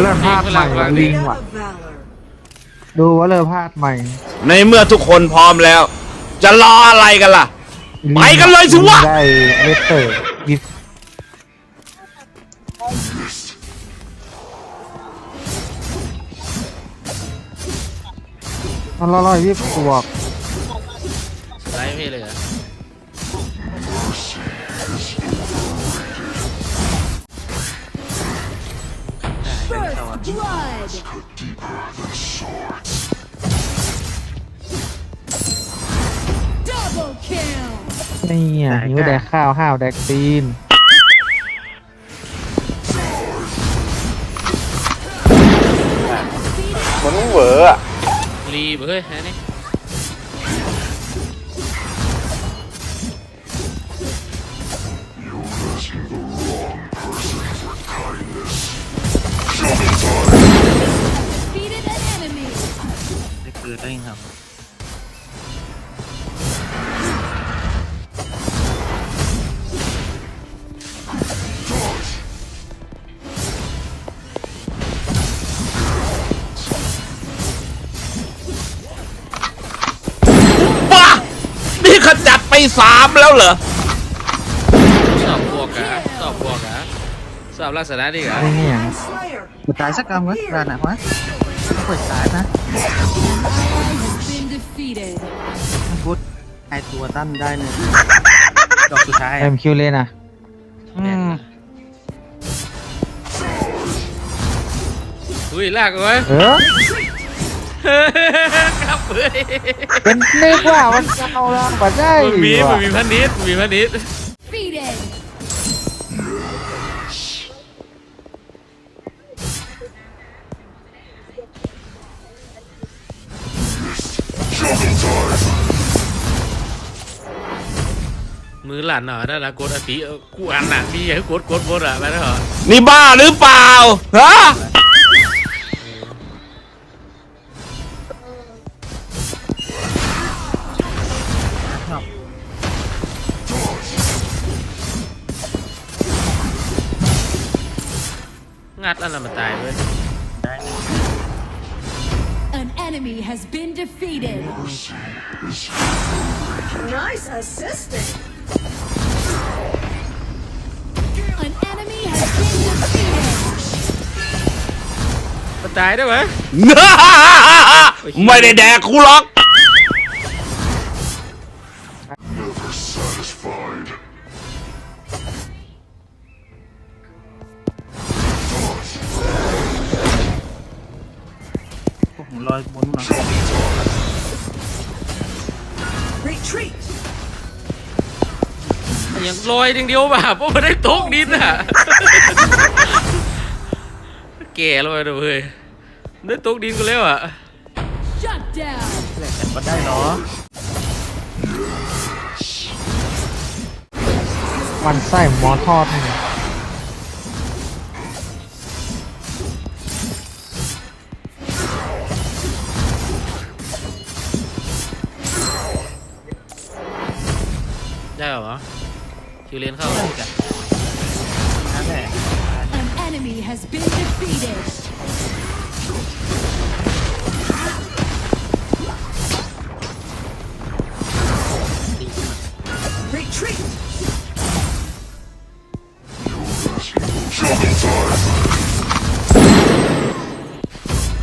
วอลเลอร์ภาคใหม่ว่ะลิงว่ะดูวอลเลอร์ภาคใหม่ในเมื่อทุกคนพร้อมแล้ว จะรออะไรกันล่ะ ไปกันเลยสิวะ ได้เลสเตอร์ยิปมันละร้อยยี่สิบบวกไลฟ์พี่เลย เหรอนี่อะหิวแดกข้าวห้าวแดกตีนมันเหวออะรีบเฮ้ยอันนี้ ได้เกิดได้ยังครับบ้านี่ขจัดไปสามแล้วเหรอ สอบบวกกะสอบบวกกะสอบลักษณะนี่กะไอ้เนี่ยกูตายสักกรร พุทธไอตัวตั้นได้เลยดอกสุดท้ายเอ็มคิวเลนอะอืมอุ้ยลากเอาไว้เออครับเฮ้ยเป็นนึกว่ามันจะเอาละบัดได้มันมีว่ะมันมีพันนิดมันมีพันนิด มือหลั่นเหรอนั่นนะกดอติเออกูอ่านหนังมีอย่าให้กดกดบดอะมาแล้วเหรอนี่บ้าหรือเปล่าฮะงัดแล้วน่ะมันตายเว้ย An enemy has been defeated. Nice assisting. ตายได้ไหมไม่ได้แดกกูหรอกพวกผมลอยบนนู้นนะ Retreat. ยังลอยอย่างเดียวป่ะเพราะมันได้ตกดินอะ แก่แล้วไปดูเฮ้ย ได้ตกดินกูแล้วอะ Shut down. แหลกกันก็ได้เหรอมันไส้หมอทอดนี่ได้เหรอคิวเลนเข้าเลยกันนั่นแหละ An enemy has been defeated. Retreat.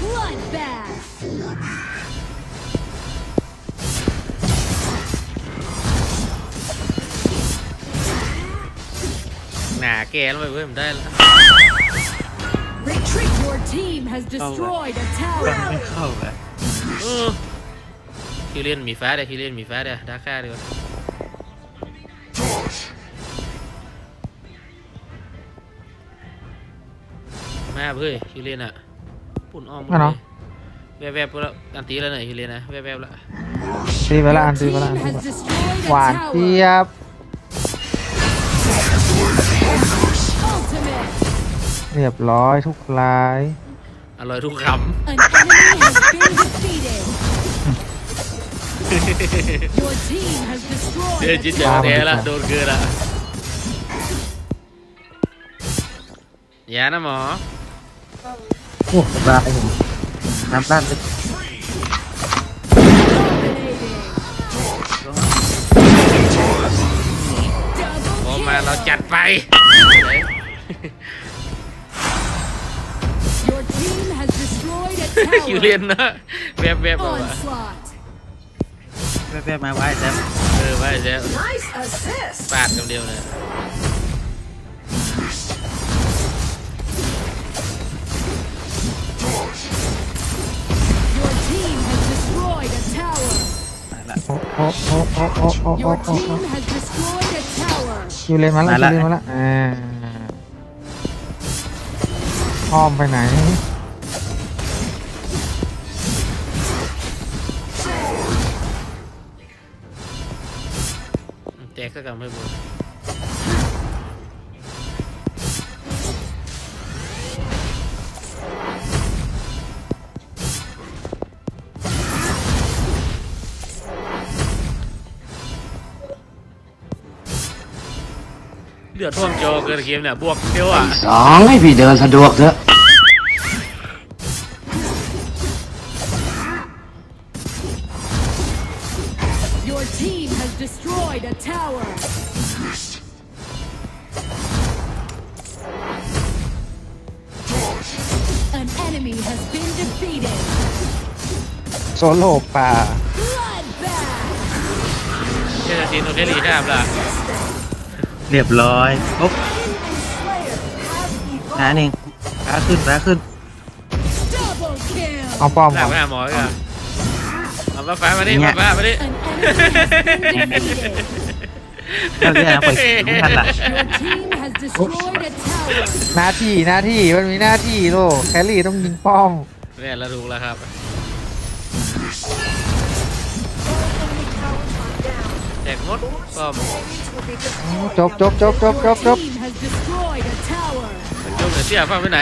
Bloodbath. หนาแก่แ Retreat. Your team has destroyed a ก็ tower. ไม่เข้าเลยเออคิวเลนมีฟ้าเดี๋ยวคิวเลนมีฟ้าเดี๋ยวดาค่าดีกว่ามาเฮ้ยคิวเลนอะปุ่นอ้อมหมดอะเลเนาะ ยแวบๆแล้วอันตีแล้วหน่อยคิวเลนนะแวบๆแล้ว ตีไปละอัน Your ตีไป team ละอันตี has ไปละ destroyed หวาน a เจี๊ tower. ยบ เรียบร้อยทุกราย อร่อยทุกค An enemy has been defeated. Your team has destroyed เดือ a จิตใจแท้ละโดนเกินละอย่านะหมอ โอ้สบายผมน้ำด้านไปพอมาเราจัดไป destroyed a อยู่ tower. เรียนนะแบบแบบเอาอะ Onslaught. แวบๆมาไว้แซมเออไปแล้ว Nice assist. ปาดกันเดียวเลย Your team has destroyed a tower. มาละโอ้โอ้โอ้โอ้โอ้โอ้โอ้ Your โอ้ team has destroyed a tower. คิวเลนมาแล้วมาคิวละเลนมาแล้วอ่าอ้อมไปไหน แจกก็กำให้หมดเลือดท่วมโจเกินเกมเนี่ยบวกเดียวอะ สองให้พี่เดินสะดวกเถอะ โซโล่ป่า Bloodbath. เชื่อจีนโอเคลีได้ปะล่ะเรียบร้อยปุ๊บ Slayer has นะ evolved. นี่ฟ้าขึ้นฟ้าขึ้น Double kill. เอาป้อมหลัก่บอนไปหาหมอดีกว่าเอามาฟ้ามาดิมาฟ้ามาดิ An enemy has been defeated. แล้วเนี่ยนะปล่อยไม่ทันละ Your team has destroyed a tower. หน้าที่หน้าที่มันมีหน้าที่โลแคลรี่ต้องยิงป้อมเนี่ยเราถูกแล้วครับ แจกหมดป้อม Will be deployed จบจบจบจบจ Your บจบ team has destroyed a tower. จบเดี๋ยวเสียฟ้าไปไหน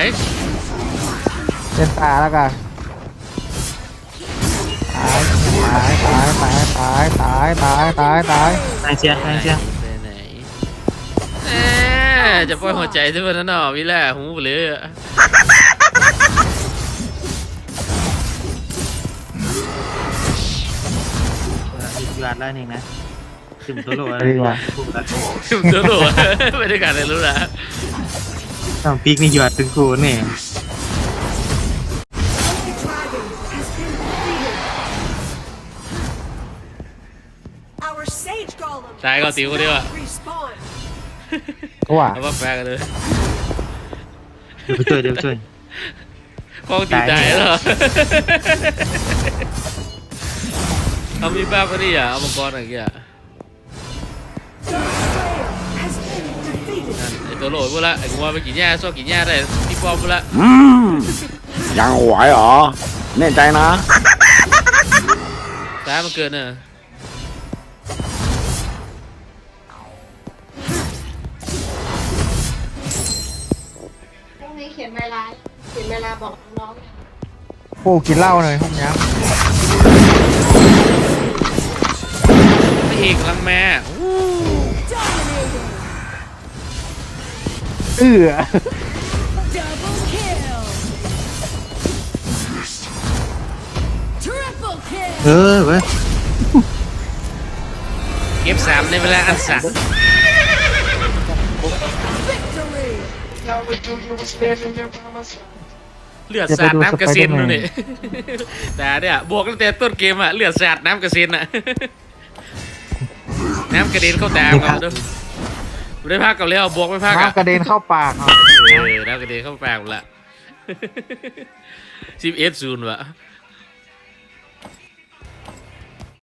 เล่นป่าแล้วกันตายตายตายตายตายตายตายตายทางเชียร์ทางเชียร์ไปไหนเอ๊ะจะปล่อยหัวใจที่วันนั้นเนาะวิแล่หูไปเลย อะอีกยาดแล้วนี่นะถึงตัวโลอะไรวะถูกละถึงตัวหลวไม่ได้การอะไรรู้ละต้องปีกนี่ยอดถึงคูนี่ The dragon has been defeated. Our sage golem ตายก็ has ติวคนเดียวอะ not respawned. ก็ว่าเอาว่าแปลกันเลยเดี๋ยวไปช่วยเดี๋ยวไปช่วยกองตีตายแล้ว เหรอเอามีบ้าปะเนี่ยเอามังกรอะไรอย่างเงี้ย The slayer has been defeated. ไอตัวโหลดพวกละไอ้งัวไปกินหญ้าชอบกินหญ้าได้ที่ป้อมพวกละอืมยังไหวเหรอแน่ใจนะตายมันเกินเนอะพรุ่งนี้เขียนเวลาเขียนเวลาบอกน้องปูกินเหล้าหน่อยห้องน้พระเอกกำลังแม่ Dominated. ำเอื้อ Double kill. Triple kill. เออเว้ยเก็บสามในเวลาอันสั้น Victory. เลือดสาดน้ำกระเซ็นดูนี่ แต่เนี่ยบวกตั้งแต่ต้นเกมอะเลือดสาดน้ำกระเซ็นอะ น้ำกระเด็นเข้าตามกันด้วยไม่ได้พักกับแล้วบวกไม่พักอะน้ำกระเด็นเข้าปากครับเออน้ำกระเด็นเข้าปากหมดละสิบเอสศูนย์วะ